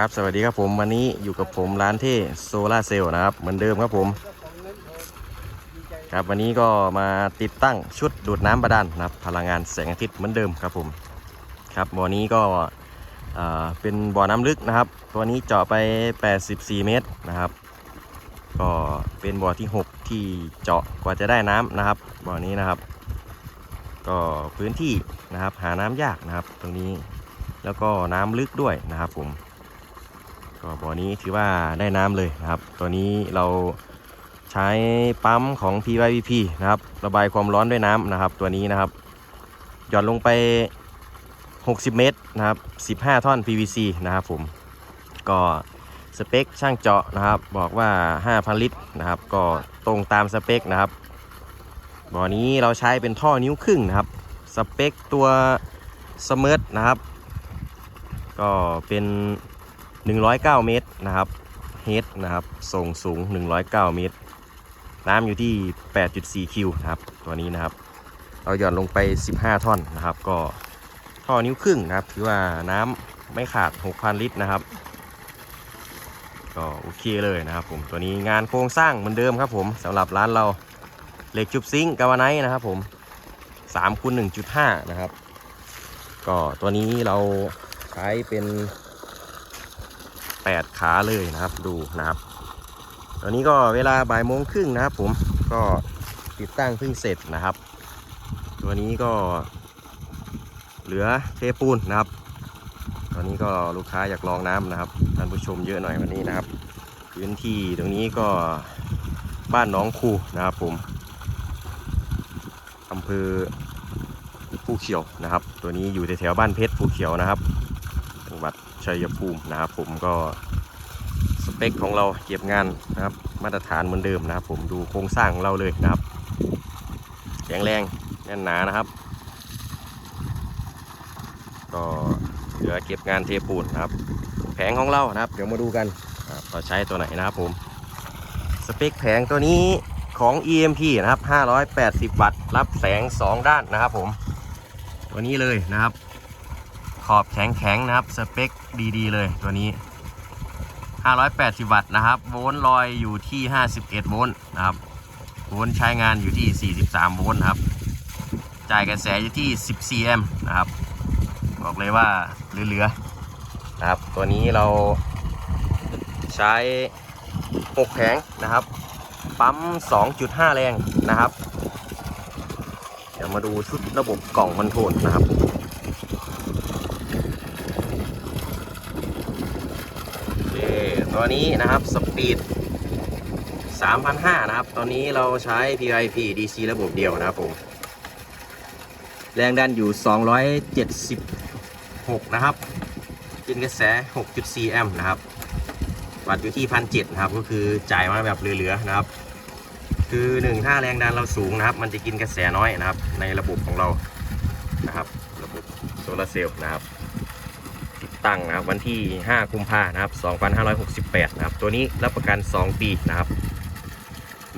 ครับสวัสดีครับผมวันนี้อยู่กับผมร้านเท่โซลาเซลล์นะครับ เหมือนเดิมครับผมครับวันนี้ก็มาติดตั้งชุดดูดน้ำบาดาลนะครับ พลังงานแสงอาทิตย์เหมือนเดิมครับผมครับบ่อนี้ก็อ่าเป็นบ่อน้ำลึกนะครับ ตัวนี้เจาะไป 84 เมตรนะครับ ก็เป็นบ่อที่ 6 ที่เจาะกว่าจะได้น้ำนะครับบ่อนี้นะครับ ก็พื้นที่นะครับหาน้ำยากนะครับ ตรงนี้แล้วก็น้ำลึกด้วยนะครับผม ก็บ่อนี้ถือว่าได้น้ำเลยนะครับ ตัวนี้เราใช้ปั๊มของ PYVP นะครับ ระบายความร้อนด้วยน้ำนะครับ ตัวนี้นะครับ หย่อนลงไป 60 เมตรนะครับ 15 ท่อน PVC นะครับผม ก็สเปคช่างเจาะนะครับ บอกว่า 5,000 ลิตรนะครับ ก็ตรงตามสเปคนะครับ บ่อนี้เราใช้เป็นท่อนิ้วครึ่งนะครับ สเปคตัวสมิร์นะครับ ก็เป็น 109 เมตรนะครับเฮดนะครับส่งสูง 109 เมตร น้ำอยู่ที่ 8.4 คิวนะครับ ตัวนี้นะครับ เราหย่อนลงไป 15 ท่อนนะครับ ก็ท่อนิ้วครึ่งนะครับ ถือว่าน้ำไม่ขาด 6,000 ลิตรนะครับ ก็โอเคเลยนะครับผม ตัวนี้งานโครงสร้างเหมือนเดิมครับผมสำหรับร้านเราเหล็กจุบซิงค์กาวไนนะครับผม3คูณ1.5 นะครับ ก็ตัวนี้เราใช้เป็น 8 ขาเลยนะครับดูนะครับตอนนี้ก็เวลาบ่ายโมงครึ่งนะครับ ผมก็ติดตั้งเพิ่งเสร็จนะครับ ตัวนี้ก็ เหลือเทปูนนะครับ ตอนนี้ก็ลูกค้าอยากลองน้ำนะครับท่านผู้ชมเยอะหน่อยวันนี้นะครับ พื้นที่ตรงนี้ก็บ้านน้องคูนะครับผมอำเภอภูเขียวนะครับ ตัวนี้อยู่แถวบ้านเพชรภูเขียวนะครับ ชัยภูมินะครับ ผมก็สเปคของเราเก็บงานนะครับ มาตรฐานเหมือนเดิมนะครับ ผมดูโครงสร้างของเราเลยนะครับแข็งแรงแน่นหนานะครับ ก็เหลือเก็บงานเทปูนนะครับ แผงของเรานะครับ เดี๋ยวมาดูกันนะครับเราใช้ตัวไหนนะครับผมสเปคแผงตัวนี้ของ EMP นะครับ 580 วัตต์ รับแสง 2 ด้านนะครับผม ตัวนี้เลยนะครับ ขอบแข็งๆนะครับ สเปคดีๆ เลยตัวนี้ 580 วัตต์นะครับ โวลต์ลอยอยู่ที่ 51 โวลต์นะครับ โวลต์ใช้งานอยู่ที่ 43 โวลต์ครับ จ่ายกระแสอยู่ที่ 14 แอมป์นะครับ บอกเลยว่าเหลือๆนะครับ ตัวนี้เราใช้ 6 แผงนะครับ ปั๊ม 2.5 แรงนะครับ เดี๋ยวมาดูชุดระบบกล่องคอนโทรลนะครับ โอเค ตัวนี้นะครับสปีด3,500 นะครับ ตอนนี้เราใช้ PIP DC ระบบเดียวนะครับผม แรงดันอยู่ 276 นะครับกินกระแส 6.4 แอมป์นะครับ วัดอยู่ที่ 1,700 นะครับ ก็คือจ่ายมาแบบเหลือๆ นะครับ คือหนึ่งถ้าแรงดันเราสูงนะครับ มันจะกินกระแสน้อยนะครับ ในระบบของเรา นะครับ ระบบโซลาร์เซลล์นะครับ ตั้งนะครับวันที่ 5 กุมภานะครับ 2568 นะครับ ตัวนี้รับประกัน 2 ปีนะครับ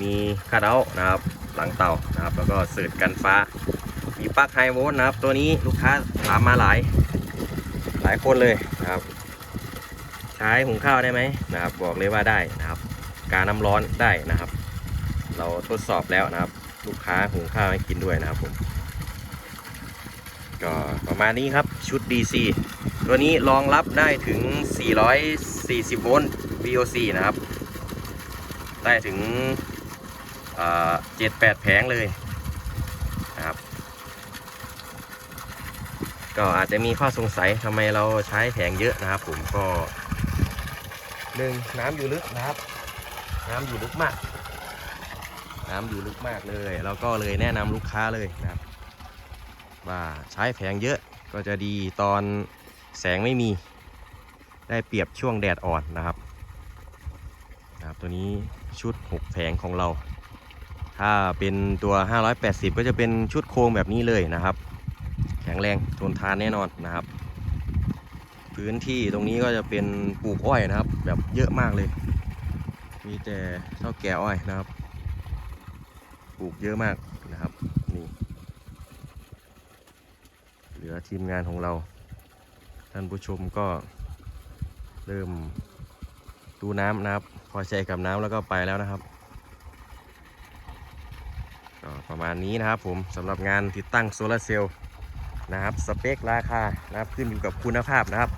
มีคาดเอาท์นะครับหลังเตานะครับ แล้วก็เสิร์ตกันฟ้า มีปลั๊กไฮโวลต์นะครับ ตัวนี้ลูกค้าถามมาหลาย หลายคนเลยนะครับ ใช้หุงข้าวได้ไหมนะครับ บอกเลยว่าได้นะครับ การน้ำร้อนได้นะครับ เราทดสอบแล้วนะครับ ลูกค้าหุงข้าวให้กินด้วยนะครับผมก็ประมาณนี้ครับชุด DC ตัวนี้รองรับได้ถึง 440 โวลต์ VOC นะครับ ได้ถึงเจ็ดแปดแผงเลยนะครับ ก็อาจจะมีข้อสงสัยทำไมเราใช้แผงเยอะนะครับผมก็หนึ่งน้ำอยู่ลึกนะครับ น้ำอยู่ลึกมาก น้ำอยู่ลึกมากเลยเราก็เลยแนะนำลูกค้าเลยนะครับ ว่าใช้แผงเยอะก็จะดีตอน แสงไม่มีได้เปรียบช่วงแดดอ่อนนะครับนะครับ ตัวนี้ชุด 6 แผงของเรา ถ้าเป็นตัว 580 ก็จะเป็นชุดโครงแบบนี้เลยนะครับ แข็งแรงทนทานแน่นอนนะครับ พื้นที่ตรงนี้ก็จะเป็นปลูกอ้อยนะครับ แบบเยอะมากเลย มีแต่เท่าแก่อ้อยนะครับ ปลูกเยอะมากนะครับนี่เหลือทีมงานของเราานผู้ชมก็เริ่มดูน้ำนะครับ พอใจกับน้ำแล้วก็ไปแล้วนะครับก็ประมาณนี้นะครับผมสำหรับงานติดตั้งโซลาร์เซลล์นะครับสเปคราคานะครับขึ้นอยู่กับคุณภาพนะครับ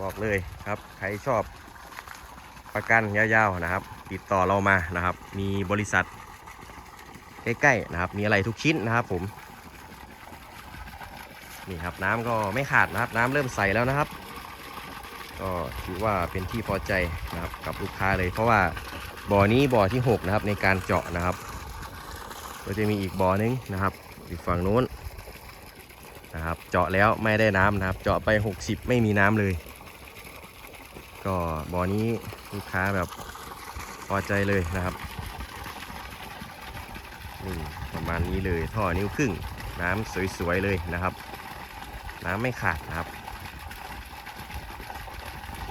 บอกเลยครับใครชอบประกันยาวๆนะครับ ติดต่อเรามานะครับ มีบริษัทใกล้ๆนะครับ มีอะไรทุกชิ้นนะครับผม นี่ครับน้ำก็ไม่ขาดนะครับ น้ำเริ่มใสแล้วนะครับ ก็ถือว่าเป็นที่พอใจนะครับกับลูกค้าเลย เพราะว่าบ่อนี้บ่อที่ 6 นะครับ ในการเจาะนะครับ ก็จะมีอีกบ่อนึงนะครับอีกฝั่งนู้นนะครับ เจาะแล้วไม่ได้น้ำนะครับ เจาะไป 60 ไม่มีน้ำเลย ก็บ่อนี้ลูกค้าแบบพอใจเลยนะครับนี่ประมาณนี้เลยท่อนิ้วครึ่งน้ำสวยๆเลยนะครับ น้ำไม่ขาดนะครับ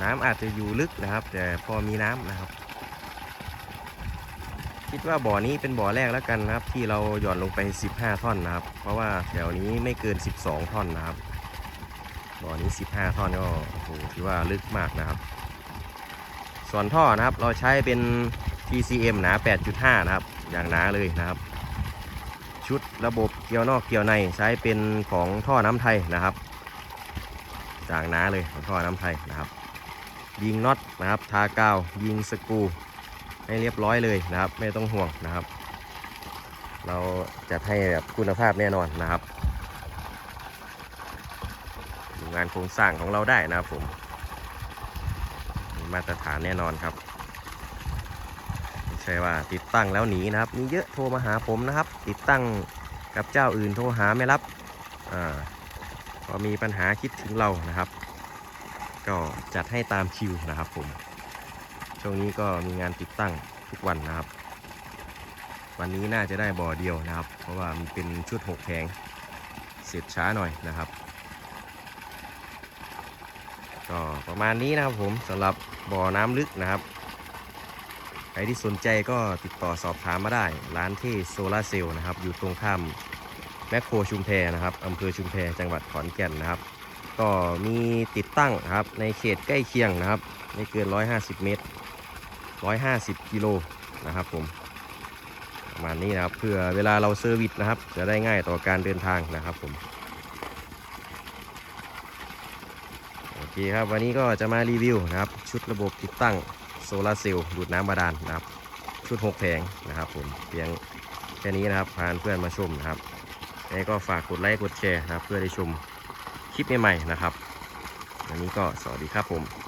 น้ำอาจจะอยู่ลึกนะครับ แต่พอมีน้ำนะครับ คิดว่าบ่อนี้เป็นบ่อแรกแล้วกันนะครับ ที่เราหย่อนลงไป 15 ท่อนนะครับ เพราะว่าแถวนี้ไม่เกิน 12 ท่อนนะครับบ่อนี้ 15 ท่อนก็โอ้โหถือว่าลึกมากนะครับ ส่วนท่อนะครับเราใช้เป็น TCM หนา 8.5 นะครับ อย่างหนาเลยนะครับ ชุดระบบเกี่ยวนอกเกี่ยวในใช้เป็นของท่อน้ำไทยนะครับ จางหนาเลยของท่อน้ำไทยนะครับ ยิงน็อตนะครับ ทากาว ยิงสกรูให้เรียบร้อยเลยนะครับ ไม่ต้องห่วงนะครับ เราจะให้แบบคุณภาพแน่นอนนะครับดูงานโครงสร้างของเราได้นะครับผมมีมาตรฐานแน่นอนครับไม่ใช่ว่าติดตั้งแล้วหนีนะครับ มีเยอะโทรมาหาผมนะครับ ติดตั้งกับเจ้าอื่นโทรหาไม่รับอ่า พอมีปัญหาคิดถึงเรานะครับ ก็จัดให้ตามคิวนะครับผม ช่วงนี้ก็มีงานติดตั้งทุกวันนะครับ วันนี้น่าจะได้บ่อเดียวนะครับ เพราะว่ามันเป็นชุดหกแผงเสร็จช้าหน่อยนะครับ ก็ประมาณนี้นะครับผมสำหรับบ่อน้ำลึกนะครับใครที่สนใจก็ติดต่อสอบถามมาได้ ร้านที่โซลาเซลล์นะครับ อยู่ตรงข้าม แมคโครชุมแพนะครับอำเภอชุมแพจังหวัดขอนแก่นนะครับ ก็มีติดตั้งครับในเขตใกล้เคียงนะครับไม่เกิน 150 เมตร 150 กิโลนะครับผมประมาณนี้นะครับเพื่อเวลาเราเซอร์วิสนะครับ จะได้ง่ายต่อการเดินทางนะครับผมโอเคครับวันนี้ก็จะมารีวิวนะครับ ชุดระบบติดตั้งโซลาร์เซลล์ดูดน้ำบาดาลนะครับ ชุด 6 แผงนะครับผมเพียงแค่นี้นะครับพาเพื่อนมาชมนะครับ ยังไงก็ฝากกดไลค์กดแชร์นะครับ เพื่อได้ชมคลิปใหม่ๆนะครับวันนี้ก็สวัสดีครับผม